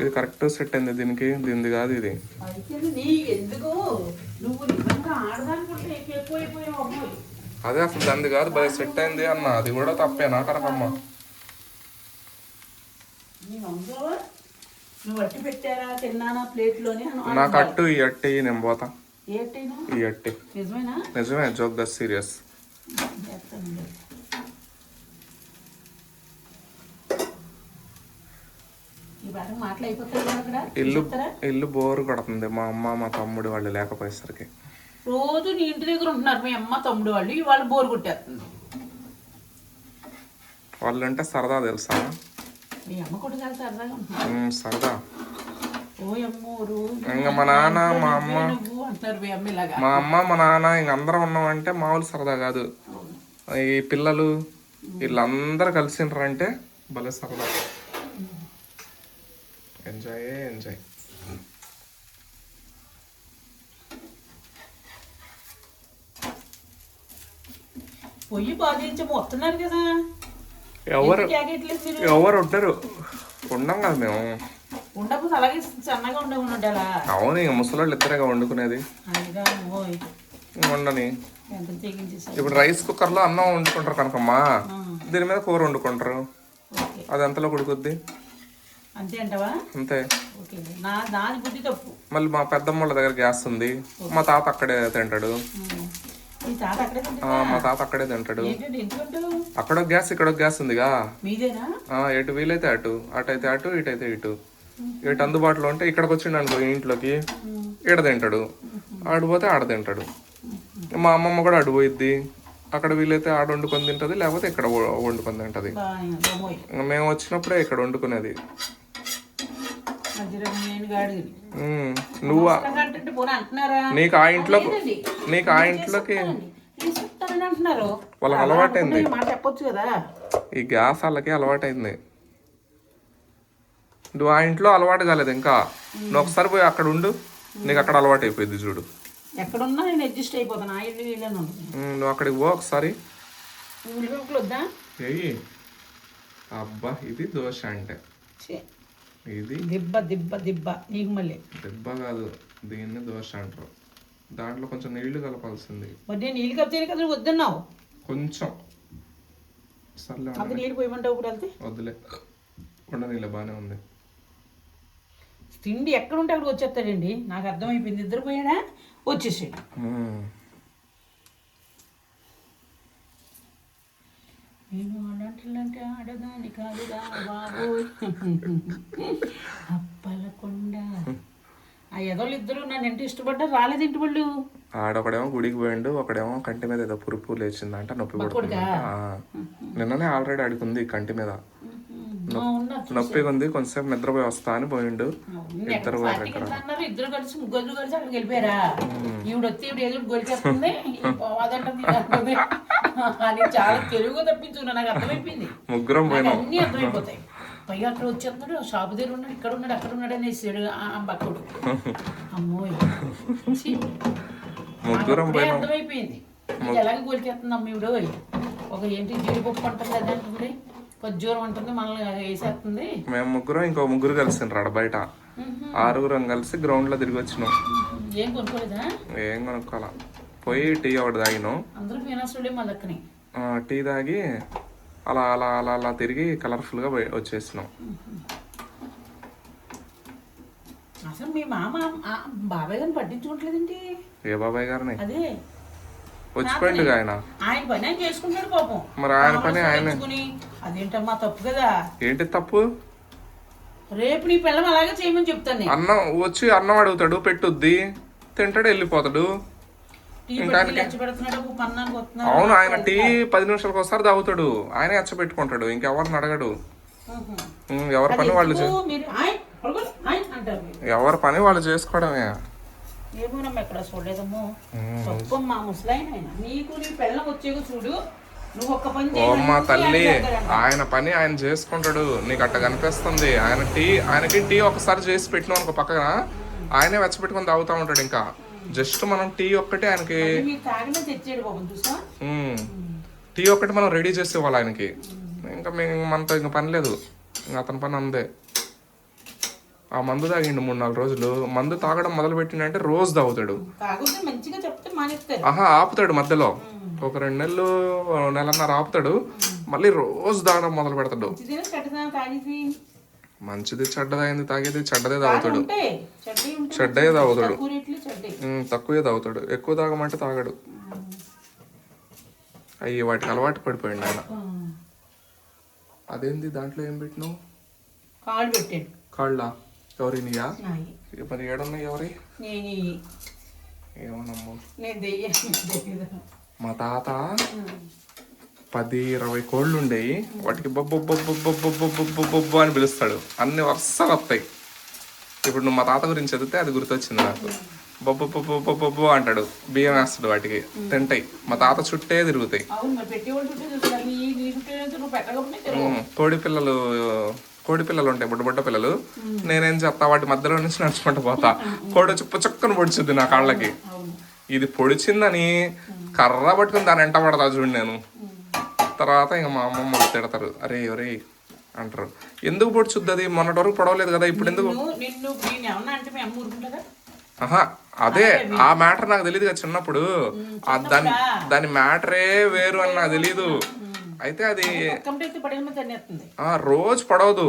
ఇది correct set అయింది దీనికి? దీనిది కాదు ఇది. అదే అసలు దానిది కాదు భలే సెట్ అయింది అన్న. అది కూడా తప్పేనా కనకమ్మ నాకు అట్టు ఈ అట్టి నేను పోతా. ఈ అట్టి. నిజమే జోక్ ద సీరియస్ చేస్తాను ఈ వారం మాటలు అయిపోతాయి కదా అక్కడ ఇల్లు ఇల్లు బోరు కొడుతుంది. మా అమ్మ మా తమ్ముడు వాళ్ళు లేకపోయేసరికి. రోజు నీ ఇంటి దగ్గర ఉంటున్నారు మీ అమ్మ తమ్ముడు వాళ్ళు. ఇవాళ బోరు కొట్టేస్తుంది. వాళ్ళు అంటే సరదా తెలుసా? మీ అమ్మ కూడా చాలా సరదాగా ఉంటున్నారు ఉమ్, సరదా. ఇంకా మా నాన్న మా అమ్మ. మీ అమ్మ మా అమ్మ మా నాన్న ఇంక అందరం ఉన్నామంటే మామూలు సరదా కాదు. ఈ పిల్లలు వీళ్ళందరూ కలిసిండ్రంటే భలే సరదా. ఎంజాయ్ ఎంజాయ్ పొయ్యి బాధించి వస్తున్నారు కదా. ఎవరు ఎవరు ఉండరు ఉండం కదా మేము. ఉండకపోతే అలాగే సన్నగా ఉండే ఉండాలా? అవును ఇంక ముసలోళ్ళు ఇద్దరేగా వండుకునేది. తెగించేసారు ఇప్పుడు రైస్ కుక్కర్లో అన్నం వండుకుంటారు కనుకమ్మా దీని మీద కూర వండుకుంటారు. ఓకే. అది ఎంతలో ఉడుకుద్ది అంతే అంటావా? అంతే. ఓకే. నా దాని బుద్ధి తప్పు. మళ్ళీ మా పెద్దమ్మ దగ్గర గ్యాస్ ఉంది. మా తాత అక్కడే తింటాడు? మా తాత అక్కడే తింటాడు? అక్కడ గ్యాస్ ఇక్కడ గ్యాస్ ఉందిగా. ఎటు వీలైతే అటు అటు అయితే అటు ఇటు. అయితే ఇటు ఇటు అందుబాటులో ఉంటే ఇక్కడికి వచ్చిండు అనుకో ఇంట్లోకి ఈడ తింటాడు. ఆడు పోతే ఆడ తింటాడు. మా అమ్మమ్మ కూడా అటు పోయిద్ది. అక్కడ వీలైతే ఆడ వండుకొని తింటది లేకపోతే ఇక్కడ వండుకొని తింటది. మేము వచ్చినప్పుడే ఇక్కడ వండుకునేది మధ్యలో నేను గాడిని ఉమ్, నువ్వు? నీకు ఆ ఇంట్లో. నీకు ఆ ఇంట్లోకి వాళ్ళకి అలా అలవాటైంది. ఈ మాట చెప్పొచ్చు కదా. ఈ గ్యాస్ వాళ్ళకి అలవాటైంది. నువ్వు ఆ ఇంట్లో అలవాటు కాలేదు ఇంకా. నువ్వు ఒకసారి పోయి అక్కడ ఉండు. నీకు అక్కడ అలవాటు అయిపోయింది చూడు. ఎక్కడున్నా నేను అడ్జస్ట్ అయిపోతాను. ఆ ఇల్లు వీళ్ళని ఉంటుంది ఉమ్, నువ్వు అక్కడికి పో ఒకసారి. ఉల్లిపాయలు వద్దా? ఏయ్. అబ్బా ఇది దోశ అంటే. ఇది దిబ్బ దిబ్బ దిబ్బ నీకు మళ్ళీ దెబ్బ కాదు దీన్ని దోశ అంటారు. దాంట్లో కొంచెం నీళ్ళు కలపాల్సింది. మరి నేను నీళ్ళు కప్పితే కదా వద్దన్నావు? కొంచెం. సర్లే అంత నీళ్ళు పోయమంటావు ఇప్పుడు వెళ్తే? వద్దులే. ఉండనీలే బాగానే ఉంది. తిండి ఎక్కడ ఉంటే అక్కడికి వచ్చేస్తాడండి. నాకు అర్థమైపోయింది. ఇద్దరు పోయాడా? వచ్చేసాడు. నేను ఆడంటే ఆడదాని కాదురా బాబోయ్ అప్పలకొండ. ఆ ఎదోళ్ళు ఇద్దరు నన్ను ఎంత ఇష్టపడ్డారు రాలేదు ఇంటి వాళ్ళు? ఆడొకడేమో గుడికి పోయిండు ఒకడేమో కంటి మీద ఏదో పురుపు లేచిందంట నొప్పి పడుతుందంట. ఆ. నిన్ననే ఆల్రెడీ అడుగుంది కంటి మీద. నొప్పిగా ఉంది కొంచెంసేపు నిద్రపోయి వస్తా అని పోయిండు. అన్నారు ఇద్దరు కలిసి ముగ్గురు కలిసి అక్కడికి వెళ్ళిపోయారా? ఈవిడ వచ్చి ఈవిడ ఏదో ఇదంటుంది. అని చాలా తెలుగు తప్పించుకున్నా నాకు అర్థమైపోయింది. ముగ్గురం పోయినాం. అన్నీ అర్థమైపోతాయి. పైగా అక్కడ వచ్చేస్తున్నాడు షాపు దగ్గర ఉన్నాడు ఇక్కడ ఉన్నాడు అక్కడ ఉన్నాడు అనేసాడు బక్కడు అమ్మోయ్ ఛీ. ముగ్గురం పోయినాం. అర్థమైపోయింది. ఎలాగ గోలికేస్తుంది అమ్మ ఈవిడ. ఒక ఏంటి జీడిపప్పు అది అంటుంది. ఖర్జూరం అంటుంది మనల్ని వేసేస్తుంది. మేము ముగ్గురం ఇంకో ముగ్గురు కలిసిండ్రు ఆడ బయట. ఆరుగురం కలిసి గ్రౌండ్లో తిరిగి వచ్చినాం. ఏం కొనుక్కోలేదా? ఏం కొనుక్కోవాలా పోయి టీ ఒకటి తాగినాం. అందరూ మా టీ తాగి అలా అలా అలా అలా తిరిగి కలర్ఫుల్గా వచ్చేసినాం. అసలు మీ మామ బాబాయ్ గారిని పట్టించుకోవట్లేదండి. ఏ బాబాయ్ గారిని? అదే. వచ్చిపోయిండు ఆయన. ఆయన పని ఆయన చేసుకుంటాడు పాపం. మరి ఆయన పని ఆయనే. అదేంటమ్మా తప్పు కదా? ఏంటి తప్పు? రేపు నీ పిల్లం అలాగే చేయమని చెప్తాను నేను. అన్నం వచ్చి అన్నం అడుగుతాడు పెట్టుద్ది తింటాడు వెళ్ళిపోతాడు. అవును ఆయన టీ పది నిమిషాలకు ఒకసారి తాగుతాడు. ఆయన ఎచ్చ పెట్టుకుంటాడు ఇంకెవరిని అడగడు. ఎవరి పని వాళ్ళు. ఎవరి పని వాళ్ళు చేసుకోవడమే. ఏమోనమ్మా ఎక్కడ చూడలేదమ్మో. తప్పమ్మా నీకు నీ వచ్చేకు చూడు. నువ్వు ఒక్క పని ఓ చేయమని అమ్మ తల్లి ఆయన పని ఆయన చేసుకుంటాడు. నీకు అట్ట కనిపిస్తుంది. ఆయన టీ ఆయనకి టీ ఒకసారి చేసి పెట్టినాం అనుకో పక్కన. ఆయనే వెచ్చపెట్టుకొని తాగుతా ఉంటాడు ఇంకా. జస్ట్ మనం టీ ఒక్కటి ఆయనకి టీ ఒక్కటి మనం రెడీ చేసి ఇవ్వాలి ఆయనకి. ఇంకా మేము మనతో ఇంకా పని లేదు. ఇంకా అతని పని అందే ఆ మందు తాగిండు మూడు నాలుగు రోజులు. మందు తాగడం మొదలు పెట్టిండంటే రోజు తాగుతాడు. ఆహా ఆపుతాడు మధ్యలో. ఒక రెండు నెలలు నెలన్నర ఆపుతాడు. మళ్ళీ రోజు తాగడం మొదలు పెడతాడు. మంచిది చెడ్డదైంది తాగేది చెడ్డదే తాగుతాడు. చెడ్డీ తాగుతాడు. తక్కువ తాగుతాడు. ఎక్కువ తాగమంటే తాగడు. అయ్యి వాటికి అలవాటు పడిపోయిండు ఆయన. అదేంది దాంట్లో ఏం పెట్టినావు? కాళ్ళు పెట్టాడు. కాళ్ళ? ఎవరి నీయా నాయి మరి ఏడున్నాయి ఎవరి. ఏమోనమ్ము. మా తాత పది ఇరవై కోళ్ళు ఉండేవి వాటికి బొబ్బు బొబ్బు బొబ్బు బొబ్బు బొబ్బు బొబ్బు అని పిలుస్తాడు అన్ని వస్తాయి ఇప్పుడు నువ్వు మా తాత గురించి చదివితే అది గుర్తొచ్చింది నాకు బొబ్బు బొబ్బు బొబ్బు బొబ్బు అంటాడు బియ్యం వేస్తాడు వాటికి తింటాయి మా తాత చుట్టే తిరుగుతాయి కోడి పిల్లలు కోడి పిల్లలు ఉంటాయి బుడ్డ బుడ్డ పిల్లలు. నేనేం చేస్తా వాటి మధ్యలో నుంచి నడుచుకుంటూ పోతా. కోడి వచ్చి పుచ్చక్కను పొడిచుద్ది నా కాళ్ళకి. ఇది పొడిచిందని కర్ర పట్టుకుని దాని ఎంట పడతా చూడు నేను. తర్వాత ఇంకా మా అమ్మమ్మ తిడతారు అరే ఒరే అంటారు. ఎందుకు పొడిచుద్ది అది? మొన్నటి వరకు పొడవలేదు కదా ఇప్పుడు ఎందుకు? ఆహా అదే ఆ మ్యాటర్ నాకు తెలియదు కదా చిన్నప్పుడు. దాని దాని మ్యాటరే వేరు అని నాకు తెలియదు అయితే అది రోజు పడవదు.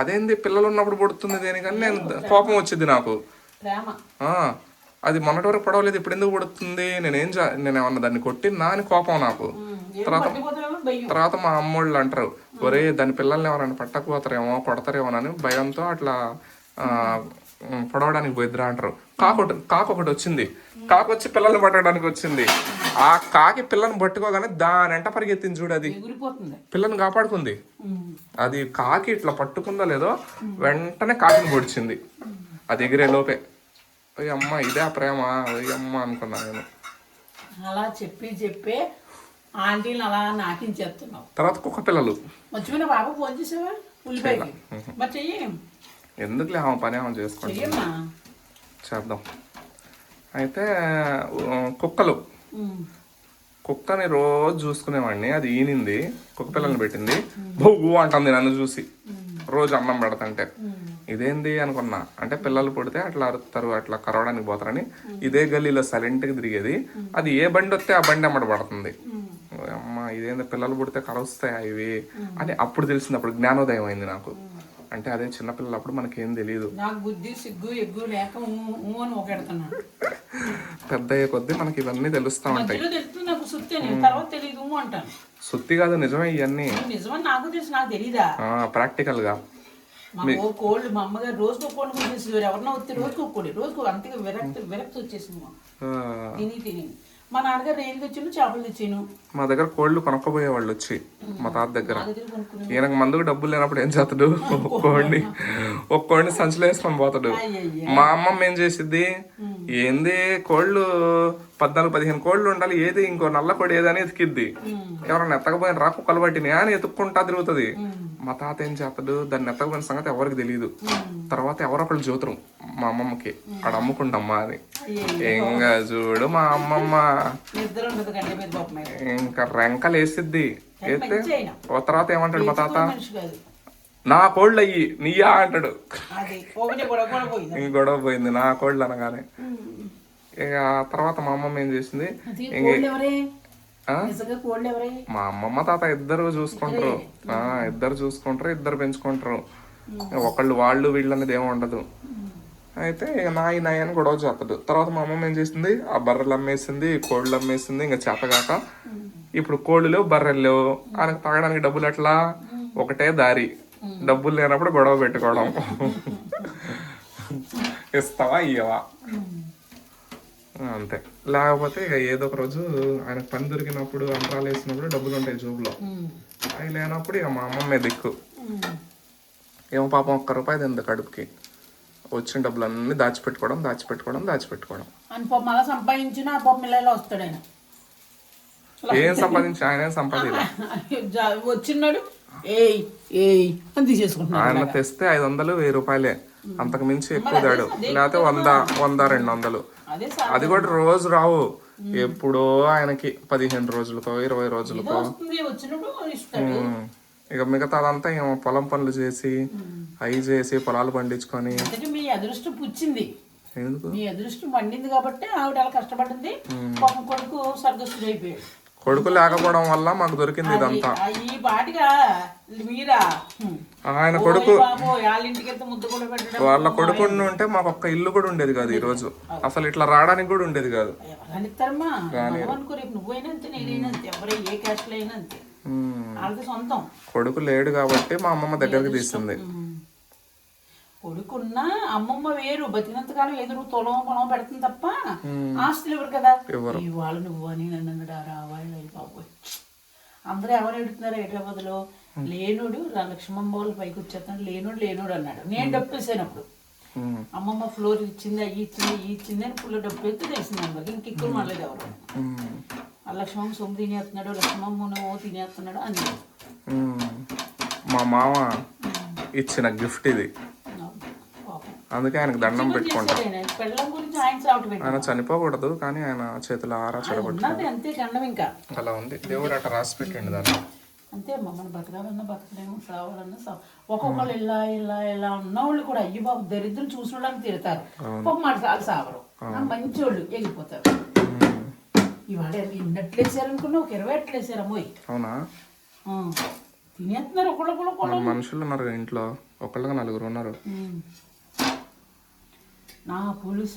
అదేంది పిల్లలు ఉన్నప్పుడు పడుతుంది దేనికని నేను కోపం వచ్చింది నాకు. అది మొన్నటి వరకు పడవలేదు ఇప్పుడు ఎందుకు పడుతుంది? నేనేం నేను ఏమన్నా దాన్ని కొట్టినా అని కోపం నాకు. భయం. తర్వాత మా అమ్మోళ్ళు అంటారు ఒరే దాని పిల్లల్ని ఎవరైనా పట్టకపోతారేమో కొడతారేమోనని భయంతో అట్లా పొడవడానికి పోయిద్దిరా అంటారు. కాకొకటి కాకు ఒకటి వచ్చింది. కాకు వచ్చి పిల్లల్ని పట్టడానికి వచ్చింది. ఆ కాకి పిల్లని పట్టుకోగానే దాని ఎంట పరిగెత్తింది చూడు అది. పిల్లని కాపాడుకుంది. అది కాకి ఇట్లా పట్టుకుందో లేదో వెంటనే కాకిని పొడిచింది. అది ఎగిరే లోపే. అమ్మ ఇదే ఆ ప్రేమ. అమ్మ అనుకున్నా నేను. అలా చెప్పి చెప్పే ఆంటీని అలా నాకించేస్తున్నావు. తర్వాత కుక్క పిల్లలు. మర్చిపోయిన బాబు ఫోన్ చేసావా? ఉల్లిపాయకి మరి చెయ్యి. ఎందుకులే ఆమె పని ఆమె చేసుకుంటాం చెయ్యమ్మా. చేద్దాం. అయితే కుక్కలు. కుక్కని రోజు చూసుకునేవాడిని. అది ఈనింది. కుక్క పిల్లల్ని పెట్టింది. బొగ్గు అంటుంది నన్ను చూసి. రోజు అన్నం పెడతంటే. ఇదేంది అనుకున్నా. అంటే పిల్లలు పుడితే అట్లా అరుతారు అట్లా కరవడానికి పోతారని. ఇదే గల్లీలో సైలెంట్గా తిరిగేది. అది ఏ బండి వస్తే ఆ బండి అమ్మడి పడుతుంది. అమ్మ ఇదేంది పిల్లలు పుడితే కరవస్తాయా ఇవి? అని అప్పుడు తెలిసింది అప్పుడు జ్ఞానోదయం అయింది నాకు. అంటే అదే చిన్నపిల్లలు అప్పుడు మనకేం తెలియదు నాకు బుద్ధి సిగ్గు ఎగ్గు లేక అని ఒకడుతున్నాను పెద్ద అయ్యే కొద్దీ మనకి ఇవన్నీ తెలుస్తూ ఉంటాయి. నాకు సుత్తే తర్వాత తెలియదు అంటాను. సుత్తి కాదు నిజమే ఇవన్నీ నిజమని నాకు తెలుసు నాకు తెలీదా? ప్రాక్టికల్గా మా ఓ కోళ్ళు మా అమ్మగారు రోజుకు ఒక కోళ్ళు కొట్టేసి ఎవరన్నా వస్తే రోజుకు కోడి రోజుకు అంతగా విరక్తి విరక్తి వచ్చేసింది తిని తిని. మా నాన్నగారు రేలు తెచ్చాను చేపలు తెచ్చాను మా దగ్గర కోళ్ళు కొనుక్కోపోయే వాళ్ళు వచ్చి మా తాత దగ్గర. ఈయనకు మందుకు డబ్బులు లేనప్పుడు ఏం చేస్తాడు? ఒక కోడిని ఒక కోడిని సంచులో వేసుకొని పోతాడు మా అమ్మమ్మ ఏం చేసిద్ది? ఏంది కోళ్ళు పద్నాలుగు పదిహేను కోళ్ళు ఉండాలి ఏది ఇంకో నల్ల కోడి ఏదని ఎతికిద్ది. ఎవరైనా ఎత్తకపోయిన రా కుక్కలు అని ఎత్తుక్కుంటా తిరుగుతుంది. మా తాత ఏం చేస్తాడు దాన్ని ఎత్తకపోయిన సంగతి ఎవరికి తెలియదు తర్వాత ఎవరో ఒకళ్ళు చూతరు మా అమ్మమ్మకి. ఆడ అమ్ముకుంటమ్మా అని. అయ్యయ్య. ఇంకా చూడు మా అమ్మమ్మ. ఇంకా రెంకలు వేసిద్ది ఓ తర్వాత ఏమంటాడు మా తాత? నా కోళ్ళు అయ్యి నీయా అంటాడు. అది ఇంక గొడవ పోయింది? నా కోళ్ళు అనగానే. ఇక తర్వాత మా అమ్మమ్మ ఏం చేసింది? అది మా అమ్మమ్మ తాత ఇద్దరు చూసుకుంటారు. ఇద్దరు. చూసుకుంటారు ఇద్దరు పెంచుకుంటారు. ఒకళ్ళు వాళ్ళు వీళ్ళు అనేది ఏమి ఉండదు అయితే ఇక నాయి నాయి అని గొడవ చేస్తాడు తర్వాత మా అమ్మమ్మ ఏం చేసింది? ఆ బర్రెలు అమ్మేసింది కోళ్ళు అమ్మేసింది ఇంకా చేతగాక ఇప్పుడు కోళ్ళు లేవు బర్రెలు లేవు. ఆయనకు తాగడానికి డబ్బులు ఎట్లా? ఒకటే దారి. డబ్బులు లేనప్పుడు గొడవ పెట్టుకోవడం. ఇస్తావా ఇయ్యవా? అంతే. లేకపోతే ఇక ఏదో ఒక రోజు ఆయనకు పని దొరికినప్పుడు అంతరాలు వేసినప్పుడు డబ్బులు ఉంటాయి జోబులో. అవి లేనప్పుడు ఇక మా అమ్మమ్మే దిక్కు. ఏమో పాపం ఒక్క రూపాయి తింది కడుపుకి. వచ్చిన డబ్బులన్నీ దాచిపెట్టుకోవడం దాచిపెట్టుకోవడం దాచిపెట్టుకోవడం. అలా సంపాదించిన వస్తాడు ఆయన ఏం సంపాదించి ఆయన ఏం జా- వచ్చినాడు ఏయ్ ఏయ్ అని తీసేసుకుంటున్నాడు ఆయన తెస్తే ఐదు వందలు వెయ్యి రూపాయలే. అంతకు మించి ఎక్కువ దాడు లేకపోతే వంద వంద రెండు వందలు. అదే కూడా రోజు రావు. ఎప్పుడో ఆయనకి పదిహేను రోజులకో ఇరవై రోజులకో. ఉమ్. ఇక మిగతాదంతా ఏమో పొలం పనులు చేసి అవి చేసి పొలాలు పండించుకొని. మీ అదృష్టం పుచ్చింది. ఎందుకు? మీ అదృష్టం పండింది కాబట్టి ఆవిడ అలా కష్టపడింది. కొడుకు స్వర్గస్థుడు అయిపోయాడు కొడుకు లేకపోవడం వల్ల మాకు దొరికింది ఇదంతా. ఈ మీరా. ఆయన కొడుకు వాళ్ళ కొడుకు ఉంటే మాకు ఒక్క ఇల్లు కూడా ఉండేది కాదు ఈ రోజు. అసలు ఇట్లా రావడానికి కూడా ఉండేది కాదు. కొడుకు లేడు కాబట్టి మా అమ్మమ్మ దగ్గరికి తీస్తుంది. కొడుకున్నా అమ్మమ్మ వేరు బతికినంత కాలం ఎదురు తొలం పొలం పెడుతుంది తప్ప ఆస్తులు ఇవ్వరు కదా? ఇవాళ నువ్వు అని నన్ను అన్నాడు రావాలి అయ్యి బాబోయ్. అందరూ ఎవరు ఎడుతున్నారు హైదరాబాద్లో లేనుడు లక్ష్మమ్మ వాళ్ళు పైకి వచ్చేస్తాడు లేనుడు లేనుడు అన్నాడు. నేను డబ్బు వేసాను అప్పుడు. అమ్మమ్మ ఫ్లోర్ ఇచ్చింది అయ్యి ఇచ్చింది ఈ ఇచ్చింది అని ఫుల్ డబ్బు ఎత్తే తెలిసింది అందరికి. ఇంక ఎక్కువ మనలేదు ఎవరు. ఆ లక్ష్మమ్మ సొమ్ము తినేస్తున్నాడు లక్ష్మమ్మ నువ్వు తినేస్తున్నాడు అని ఉమ్. మా మామ ఇచ్చిన గిఫ్ట్ ఇది. అందుకే ఆయనకు దండం పెట్టుకుంటా. ఆయన. చనిపోకూడదు కానీ ఆయన చేతుల ఆరా చెడగొట్టు ఉన్నది అంతే గండం ఇంకా. అలా ఉంది. దేవుడు అట్లా రాసి పెట్టండి దాన్ని. అంతే అమ్మ మనం బతకాలన్నా బతకలేము సావాలన్నా సావ. ఒక్కొక్కళ్ళు ఇలా ఇలా ఇలా ఉన్నవాళ్ళు కూడా అయ్యి బాబు దరిద్రం చూసిన వాళ్ళని తిడతారు ఒక మాట సార్లు సావరు. ఆ మంచోళ్ళు వెళ్ళిపోతారు ఇవాళ ఇన్నట్లు వేసారనుకున్నా ఒక ఇరవై అట్లు వేసారమ్మోయ్ అవునా? తినేస్తున్నారు ఒకళ్ళు ఒకళ్ళు ఒకళ్ళు. మన మనుషులు ఉన్నారు ఇంట్లో. ఒకళ్ళగా నలుగురు ఉన్నారు. 然后不是